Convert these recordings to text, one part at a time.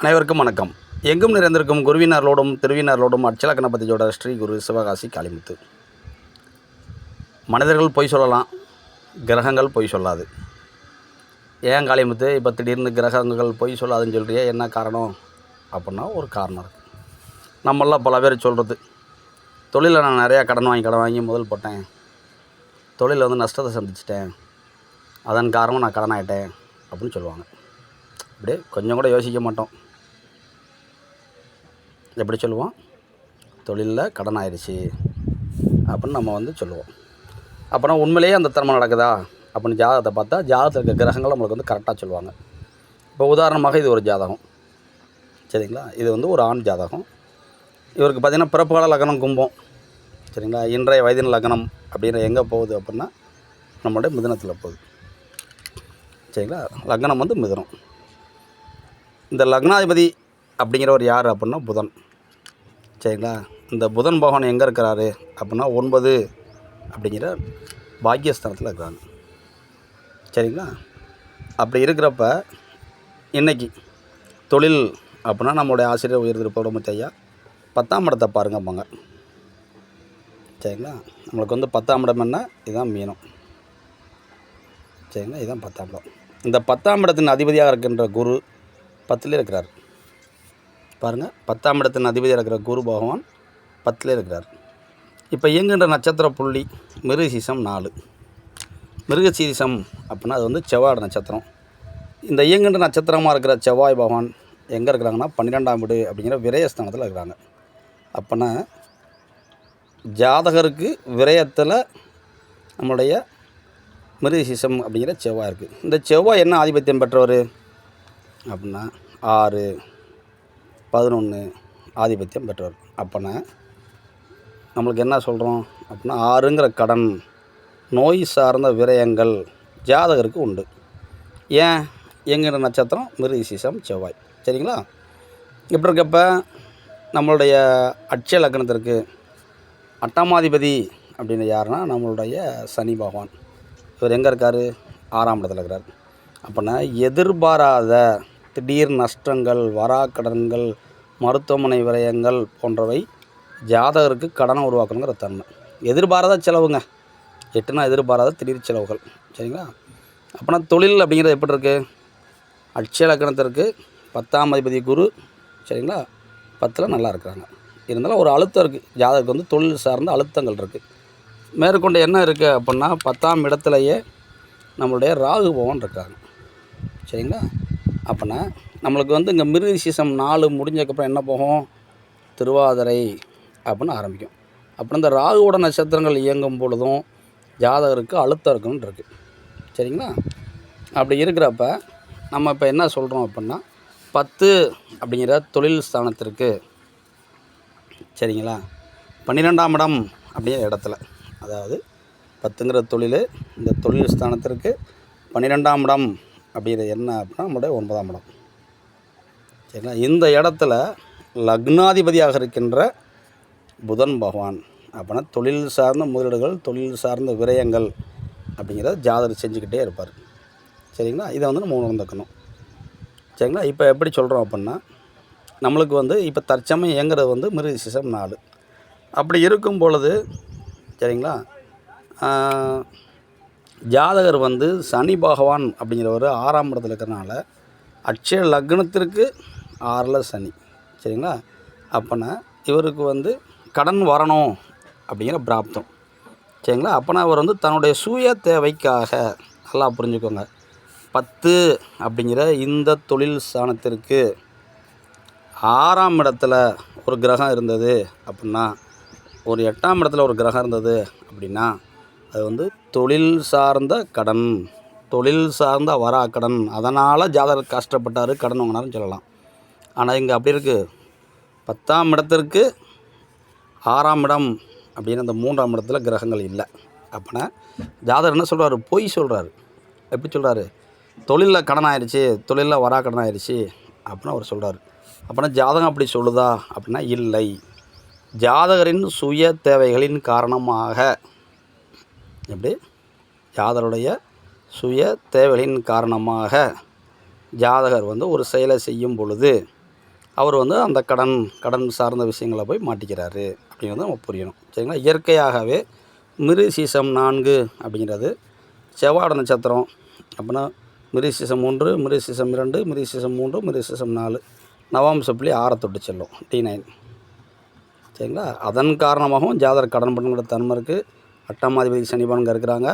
அனைவருக்கும் வணக்கம். எங்கும் நிறைந்திருக்கும் குருவினர்களோடும் திருவினர்களோடும் அச்சல கணபதியோட ஸ்ரீ குரு சிவகாசி காளிமுத்து. மனிதர்கள் பொய் சொல்லலாம் கிரகங்கள் பொய் சொல்லாது. ஏன் காளிமுத்து இப்போ திடீர்னு கிரகங்கள் பொய் சொல்லாதுன்னு சொல்றியே என்ன காரணம்? அப்படின்னா ஒரு காரணம் இருக்குது நம்மளாம் பல பேர் சொல்கிறது தொழிலில் நான் நிறையா கடன் வாங்கி கடன் வாங்கி முதல் போட்டேன். தொழிலில் வந்து நஷ்டத்தை சந்திச்சிட்டேன். அதன் காரணமாக நான் கடன் ஆகிட்டேன் அப்படின்னு சொல்லுவாங்க. அப்படியே கொஞ்சம் கூட யோசிக்க மாட்டோம். எப்படி சொல்லுவோம்? தொழிலில் கடன் ஆயிடுச்சு அப்படின்னு நம்ம வந்து சொல்லுவோம். அப்புறம் உண்மையிலேயே அந்த தர்மம் நடக்குதா? அப்படின்னு ஜாதகத்தை பார்த்தா ஜாதகத்தில் இருக்க கிரகங்கள் நம்மளுக்கு வந்து கரெக்டாக சொல்லுவாங்க. இப்போ உதாரணமாக இது ஒரு ஜாதகம். சரிங்களா? இது வந்து ஒரு ஆண் ஜாதகம். இவருக்கு பார்த்திங்கன்னா பிறப்புகால லக்னம் கும்பம். சரிங்களா? இன்றைய வயதின் லக்னம் அப்படின்ற எங்கே போகுது அப்படின்னா நம்மளுடைய மிதுனத்தில் போகுது. சரிங்களா? லக்னம் வந்து மிதுனம். இந்த லக்னாதிபதி அப்படிங்கிற ஒரு யார் அப்படின்னா புதன். சரிங்களா? இந்த புதன் பகவான் எங்கே இருக்கிறாரு அப்படின்னா ஒன்பது அப்படிங்கிற பாக்கியஸ்தானத்தில் இருக்கிறாங்க சரிங்களா? அப்படி இருக்கிறப்ப இன்னைக்கு தொழில் அப்படின்னா நம்மளுடைய ஆசிரியர் உயர்ந்திருப்போட பௌடமுத்தி பத்தாம் இடத்தை பாருங்கம்பாங்க சரிங்களா? நம்மளுக்கு வந்து பத்தாம் இடம் என்ன? இதுதான் மீனம். சரிங்களா? இதுதான் பத்தாம் இடம். இந்த பத்தாம் இடத்தின் அதிபதியாக இருக்கின்ற குரு பத்தில் இருக்கிறார். பாருங்கள் பத்தாம் இடத்தின் அதிபதியாக இருக்கிற குரு பகவான் பத்தில் இருக்கிறார். இப்போ இயங்குகின்ற நட்சத்திர புள்ளி மிருகசீசம் நாலு. மிருகசீசம் அப்படின்னா அது வந்து செவ்வாய் நட்சத்திரம். இந்த இயங்குகின்ற நட்சத்திரமாக இருக்கிற செவ்வாய் பகவான் எங்கே இருக்கிறாங்கன்னா பன்னிரெண்டாம் வீடு அப்படிங்கிற விரயஸ்தானத்தில் இருக்கிறாங்க. அப்போனா ஜாதகருக்கு விரயத்தில் நம்மளுடைய மிருகசீசம் அப்படிங்கிற செவ்வாய் இருக்குது இந்த செவ்வாய் என்ன ஆதிபத்தியம் பெற்றவர்? அப்படின்னா ஆறு. பதினொன்று ஆதிபத்தியம் பெற்றவர். அப்போனா நம்மளுக்கு என்ன சொல்கிறோம் அப்படின்னா ஆறுங்கிற கடன் நோய் சார்ந்த விரயங்கள் ஜாதகருக்கு உண்டு. ஏன்? எங்கிற நட்சத்திரம் மிருகசீசம் செவ்வாய். சரிங்களா? இப்படி இருக்கப்ப நம்மளுடைய அட்சய லக்னத்திற்கு அட்டமாதிபதி அப்படின்னு யாருன்னா நம்மளுடைய சனி பகவான். இவர் எங்கே இருக்கார்? ஆறாம் இடத்துல இருக்கிறார் அப்படின்னா எதிர்பாராத திடீர் நஷ்டங்கள் வராக்கடன்கள் மருத்துவமனை விரயங்கள் போன்றவை ஜாதகருக்கு கடனை உருவாக்கணுங்கிற தன்மை. எதிர்பாராத செலவுங்க. எட்டுனா எதிர்பாராத திடீர் செலவுகள். சரிங்களா? அப்போனா தொழில் அப்படிங்கிறது எப்படி இருக்குது அட்சய லக்கணத்திற்கு பத்தாம் அதிபதி குரு சரிங்களா? பத்தில் நல்லா இருக்கிறாங்க. இருந்தாலும் ஒரு அழுத்தம் இருக்குது ஜாதகருக்கு வந்து தொழில் சார்ந்த அழுத்தங்கள் இருக்குது மேற்கொண்டு என்ன இருக்குது அப்படின்னா பத்தாம் இடத்துலையே நம்மளுடைய ராகு பவன் இருக்காங்க. சரிங்களா? அப்போனா நம்மளுக்கு வந்து இங்கே மிருதி சீசம் நாலு முடிஞ்சதுக்கப்புறம் என்ன போகும்? திருவாதிரை அப்படின்னு ஆரம்பிக்கும். அப்புறம் இந்த ராகுவோட நட்சத்திரங்கள் இயங்கும் பொழுதும் ஜாதகருக்கு அழுத்தம் இருக்குன்னு இருக்குது சரிங்களா? அப்படி இருக்கிறப்ப நம்ம இப்போ என்ன சொல்கிறோம் அப்படின்னா பத்து அப்படிங்கிற தொழில் ஸ்தானத்திற்கு சரிங்களா? பன்னிரெண்டாம் இடம் அப்படிங்கிற இடத்துல. அதாவது பத்துங்கிற தொழில் இந்த தொழில் ஸ்தானத்திற்கு பன்னிரெண்டாம் இடம் அப்படிங்கிறது என்ன அப்படின்னா நம்மளுடைய ஒன்பதாம் இடம். சரிங்களா இந்த இடத்துல லக்னாதிபதியாக இருக்கின்ற புதன் பகவான். அப்படின்னா தொழில் சார்ந்த முதலீடுகள் தொழில் சார்ந்த விரயங்கள் அப்படிங்கிறத ஜாதகர் செஞ்சுக்கிட்டே இருப்பார். சரிங்களா? இதை வந்து நம்ம உணர்ந்துக்கணும். சரிங்களா? இப்போ எப்படி சொல்கிறோம் அப்படின்னா நம்மளுக்கு வந்து இப்போ தற்சமயம் இயங்குறது வந்து மிருகசிசம் நாலு. அப்படி இருக்கும் பொழுது சரிங்களா? ஜாதகர் வந்து சனி பகவான் அப்படிங்கிறவர் ஆறாம் இடத்துல இருக்கிறனால அட்சய லக்னத்திற்கு ஆறில் சனி சரிங்களா? அப்போனா இவருக்கு வந்து கடன் வரணும் அப்படிங்கிற பிராப்தம் சரிங்களா? அப்போனா அவர் வந்து தன்னுடைய சுய தேவைக்காக நல்லா புரிஞ்சுக்கோங்க பத்து அப்படிங்கிற இந்த தொழில் ஸ்தானத்திற்கு ஆறாம் இடத்துல ஒரு கிரகம் இருந்தது அப்படின்னா ஒரு எட்டாம் இடத்துல ஒரு கிரகம் இருந்தது அப்படின்னா அது வந்து தொழில் சார்ந்த கடன் தொழில் சார்ந்த வரா கடன் அதனால் ஜாதகர் கஷ்டப்பட்டார் கடன் வாங்கினாருன்னு சொல்லலாம். ஆனால் இங்கே அப்படி இருக்குது பத்தாம் இடத்திற்கு ஆறாம் இடம் அப்படின்னு அந்த மூன்றாம் இடத்துல கிரகங்கள் இல்லை. அப்படின்னா ஜாதகர் என்ன சொல்கிறாரு பொய் சொல்கிறாரு எப்படி சொல்கிறாரு தொழிலில் கடன் ஆயிடுச்சு தொழிலில் வரா கடன் ஆயிடுச்சு அப்படின்னு அவர் சொல்கிறாரு அப்படின்னா ஜாதகம் அப்படி சொல்லுதா? அப்படின்னா இல்லை. ஜாதகரின் சுய தேவைகளின் காரணமாக எப்படி? ஜாதகருடைய சுய தேவைகளின் காரணமாக ஜாதகர் வந்து ஒரு செயலை செய்யும் பொழுது அவர் வந்து அந்த கடன் கடன் சார்ந்த விஷயங்களை போய் மாட்டிக்கிறாரு அப்படிங்கிறது நம்ம புரியணும். சரிங்களா? இயற்கையாகவே மிருசீசம் நான்கு அப்படிங்கிறது செவ்வாட நட்சத்திரம் அப்படின்னா மிருசீசம் மூன்று மிருசீசம் இரண்டு மிருசீசம் மூன்று மிருசீசம் நாலு. நவாம்ச புள்ளி ஆறை தொட்டு செல்லும். D nine. சரிங்களா? அதன் காரணமாகவும் ஜாதகர் கடன் பண்ணுங்கிற தன்மை இருக்குது அட்டமாதிபதி சனிபானுங்க இருக்கிறாங்க.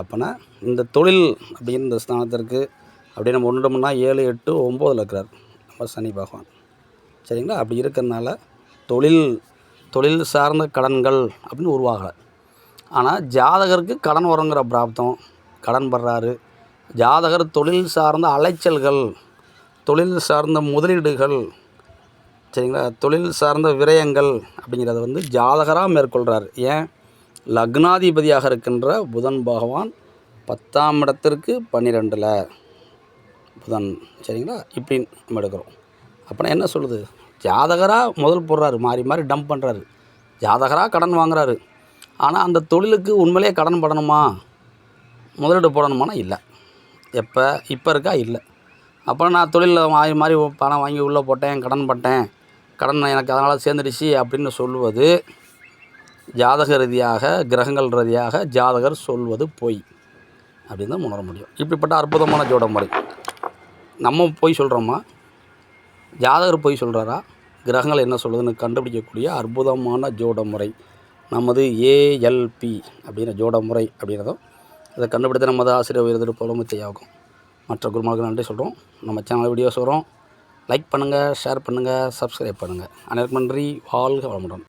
அப்போனா இந்த தொழில் அப்படிங்கிற இந்த ஸ்தானத்திற்கு அப்படி நம்ம ஒன்று ஏழு எட்டு ஒம்போதில் இருக்கிறார். நம்ம சனி பகவான். சரிங்களா? அப்படி இருக்கிறனால தொழில் தொழில் சார்ந்த கடன்கள் அப்படின்னு உருவாகலை. ஆனால் ஜாதகருக்கு கடன் வருங்கிற பிராப்தம் கடன் படுறாரு. ஜாதகர் தொழில் சார்ந்த அலைச்சல்கள் தொழில் சார்ந்த முதலீடுகள் சரிங்களா? தொழில் சார்ந்த விரயங்கள் அப்படிங்கிறத வந்து ஜாதகராக மேற்கொள்கிறார் ஏன்? லக்னாதிபதியாக இருக்கின்ற புதன் பகவான் பத்தாம் இடத்திற்கு பன்னிரெண்டில். புதன் சரிங்களா? இப்படி நம்ம எடுக்கிறோம். அப்படின்னா என்ன சொல்லுது? ஜாதகராக முதல் போடுறாரு மாறி மாறி டம்ப் பண்ணுறாரு ஜாதகராக கடன் வாங்குறாரு. ஆனால் அந்த தொழிலுக்கு உண்மையிலேயே கடன் படணுமா? முதலீடு போடணுமானா இல்லை. எப்போ? இப்போ இருக்கா? இல்லை. அப்புறம் நான் தொழிலில் மாறி மாறி பணம் வாங்கி உள்ளே போட்டேன் கடன் பட்டேன். கடன் எனக்கு அதனால் சேர்ந்துடுச்சு அப்படின்னு சொல்லுவது ஜாதக ரீதியாக கிரகங்கள் ரீதியாக ஜாதகர் சொல்வது பொய். அப்படின்னு தான் உணர முடியும். இப்படிப்பட்ட அற்புதமான ஜோட முறை நம்ம பொய் சொல்கிறோமா ஜாதகர் பொய் சொல்கிறாரா கிரகங்கள் என்ன சொல்லுதுன்னு கண்டுபிடிக்கக்கூடிய அற்புதமான ஜோட முறை. நமது ஏஎல்பி அப்படிங்கிற ஜோட முறை அப்படிங்கிறதும் இதை கண்டுபிடித்த நமது ஆசிரியர் உயர்திரு புலமுத்தையாகும் மற்ற குருமார்களுக்கு நன்றி சொல்கிறோம் நம்ம சேனல் வீடியோஸ் வரும் லைக் பண்ணுங்கள் ஷேர் பண்ணுங்கள் சப்ஸ்கிரைப் பண்ணுங்கள் அனைவருக்கும் நன்றி. வாழ்க வளமுடன்.